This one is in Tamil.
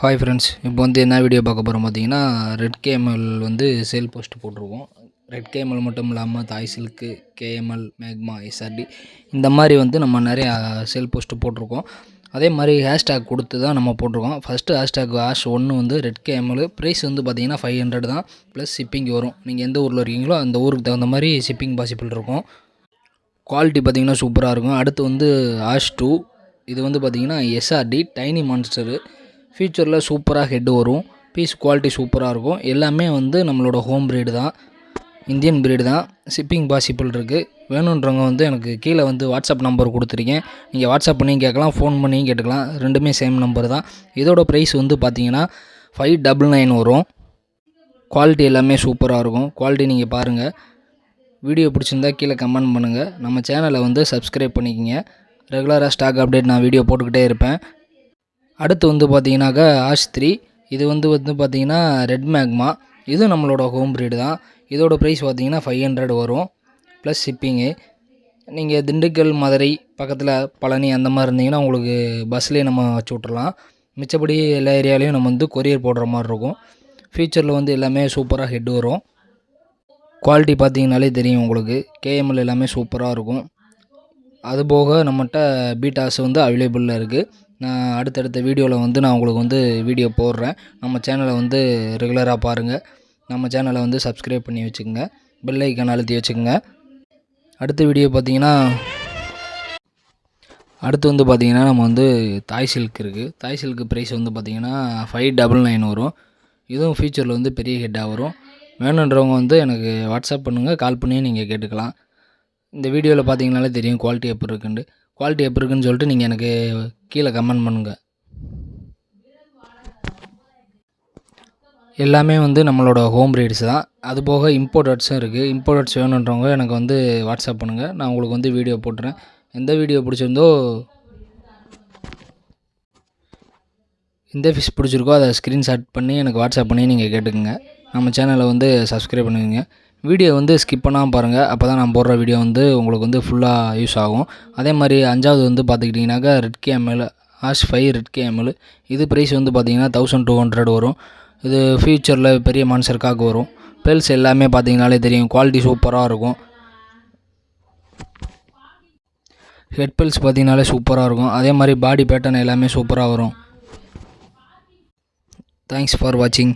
ஹாய் ஃப்ரெண்ட்ஸ் இப்போ வந்து என்ன வீடியோ பார்க்க போகிறோம் பார்த்தீங்கன்னா ரெட் கேஎம்எல் வந்து சேல் போஸ்ட் போட்டிருக்கோம். ரெட் கேஎம்எல் மட்டும் இல்லாமல் தாய் சில்க்கு கேஎம்எல் மேக்மா எஸ்ஆர்டி இந்த மாதிரி வந்து நம்ம நிறையா சேல் போஸ்ட் போட்டிருக்கோம். அதே மாதிரி ஹேஷ்டேக் கொடுத்து தான் நம்ம போட்டிருக்கோம். ஃபஸ்ட்டு ஹேஷ்டேக் ஹேஷ் ஒன்று வந்து ரெட் கேஎம்எல் ப்ரைஸ் வந்து பார்த்தீங்கன்னா ஃபைவ் ஹண்ட்ரட் தான். ப்ளஸ் ஷிப்பிங் வரும். நீங்கள் எந்த ஊரில் இருக்கீங்களோ அந்த ஊருக்கு தகுந்த மாதிரி ஷிப்பிங் பாசிபிள் இருக்கும். குவாலிட்டி பார்த்தீங்கன்னா சூப்பராக இருக்கும். அடுத்து வந்து ஆஷ் டூ இது வந்து பார்த்தீங்கன்னா எஸ்ஆர்டி டைனி மான்ஸ்டரு ஃபியூச்சரில் சூப்பராக ஹெட் வரும். பீஸ் குவாலிட்டி சூப்பராக இருக்கும். எல்லாமே வந்து நம்மளோட ஹோம் ப்ரீடு தான். இந்தியன் ப்ரீடு தான். ஷிப்பிங் பாசிபிள் இருக்குது வேணுன்றவங்க வந்து எனக்கு கீழே வந்து வாட்ஸ்அப் நம்பர் கொடுத்துருக்கேன். நீங்கள் வாட்ஸ்அப் பண்ணியும் கேட்கலாம் ஃபோன் பண்ணியும் கேட்டுக்கலாம். ரெண்டுமே சேம் நம்பர் தான். இதோட ப்ரைஸ் வந்து பார்த்தீங்கன்னா ஃபைவ் டபுள் நைன் வரும். குவாலிட்டி எல்லாமே சூப்பராக இருக்கும். குவாலிட்டி நீங்கள் பாருங்கள் வீடியோ பிடிச்சிருந்தா கீழே கமெண்ட் பண்ணுங்கள் நம்ம சேனலை வந்து சப்ஸ்கிரைப் பண்ணிக்கங்க. ரெகுலராக ஸ்டாக் அப்டேட் நான் வீடியோ போட்டுக்கிட்டே இருப்பேன். அடுத்து வந்து பார்த்தீங்கன்னாக்கா ஆஷ் த்ரீ இது வந்து வந்து பார்த்தீங்கன்னா ரெட் மேக்மா. இது நம்மளோட ஹோம் ப்ரீடு தான். இதோட ப்ரைஸ் பார்த்தீங்கன்னா ஃபைவ் ஹண்ட்ரட் வரும் ப்ளஸ் ஷிப்பிங்கு நீங்கள் திண்டுக்கல் மதுரை பக்கத்தில் பழனி அந்த மாதிரி இருந்தீங்கன்னா உங்களுக்கு பஸ்லேயே நம்ம வச்சு விட்றலாம் மிச்சப்படி எல்லா ஏரியாலையும் நம்ம வந்து கொரியர் போடுற மாதிரி இருக்கும். ஃப்யூச்சரில் வந்து எல்லாமே சூப்பராக ஹெட் வரும். குவாலிட்டி பார்த்தீங்கனாலே தெரியும் உங்களுக்கு. கேஎம்எல் எல்லாமே சூப்பராக இருக்கும். அதுபோக நம்மகிட்ட பீட்டாஸ் வந்து அவைலபிளில் இருக்குது நான் அடுத்தடுத்த வீடியோவில் வந்து நான் உங்களுக்கு வந்து வீடியோ போடுறேன். நம்ம சேனலை வந்து ரெகுலராக பாருங்கள் நம்ம சேனலை வந்து சப்ஸ்கிரைப் பண்ணி வச்சுக்கோங்க. பெல் ஐக்கான் அழுத்தி வச்சுக்கோங்க. அடுத்த வீடியோ பார்த்தீங்கன்னா அடுத்து வந்து பார்த்தீங்கன்னா நம்ம வந்து தாய் சில்க் இருக்குது தாய் சில்க் ப்ரைஸ் வந்து பார்த்தீங்கன்னா ஃபைவ் டபுள் நைன் வரும். இதுவும் ஃபியூச்சரில் வந்து பெரிய ஹெட்டாக வரும். வேணுன்றவங்க வந்து எனக்கு வாட்ஸ்அப் பண்ணுங்கள் கால் பண்ணி நீங்கள் கேட்டுக்கலாம். இந்த வீடியோவில் பார்த்தீங்கனாலே தெரியும் குவாலிட்டி எப்படி இருக்குன்ட்டு. குவாலிட்டி எப்படி இருக்குன்னு சொல்லிட்டு நீங்கள் எனக்கு கீழே கமெண்ட் பண்ணுங்கள் எல்லாமே வந்து நம்மளோட ஹோம் ரீட்ஸ் தான். அது போக இம்போர்ட்டட்ஸும் இருக்குது இம்போர்ட்டட்ஸ் வேணுன்றவங்க எனக்கு வந்து வாட்ஸ்அப் பண்ணுங்கள் நான் உங்களுக்கு வந்து வீடியோ போட்டுறேன். எந்த வீடியோ பிடிச்சிருந்தோ எந்த ஃபிஷ் பிடிச்சிருக்கோ அதை ஸ்க்ரீன்ஷாட் பண்ணி எனக்கு வாட்ஸ்அப் பண்ணி நீங்கள் கேட்டுக்கோங்க. நம்ம சேனலை வந்து சப்ஸ்கிரைப் பண்ணுங்க வீடியோ வந்து ஸ்கிப் பண்ணாமல் பாருங்கள் அப்போ தான் நான் போடுற வீடியோ வந்து உங்களுக்கு வந்து ஃபுல்லாக யூஸ் ஆகும். அதே மாதிரி அஞ்சாவது வந்து பார்த்துக்கிட்டிங்கனாக்கா red KML ash five red KML இது ப்ரைஸ் வந்து பார்த்திங்கன்னா தௌசண்ட் டூ ஹண்ட்ரட் வரும். இது ஃப்யூச்சரில் பெரிய மான்சருக்காக வரும். பெல்ஸ் எல்லாமே பார்த்திங்கனாலே தெரியும். குவாலிட்டி சூப்பராக இருக்கும். ஹெட் பெல்ஸ் பார்த்தீங்கனாலே சூப்பராக இருக்கும். அதே மாதிரி பாடி பேட்டர்ன் எல்லாமே சூப்பராக வரும். தேங்க்ஸ் ஃபார் வாட்சிங்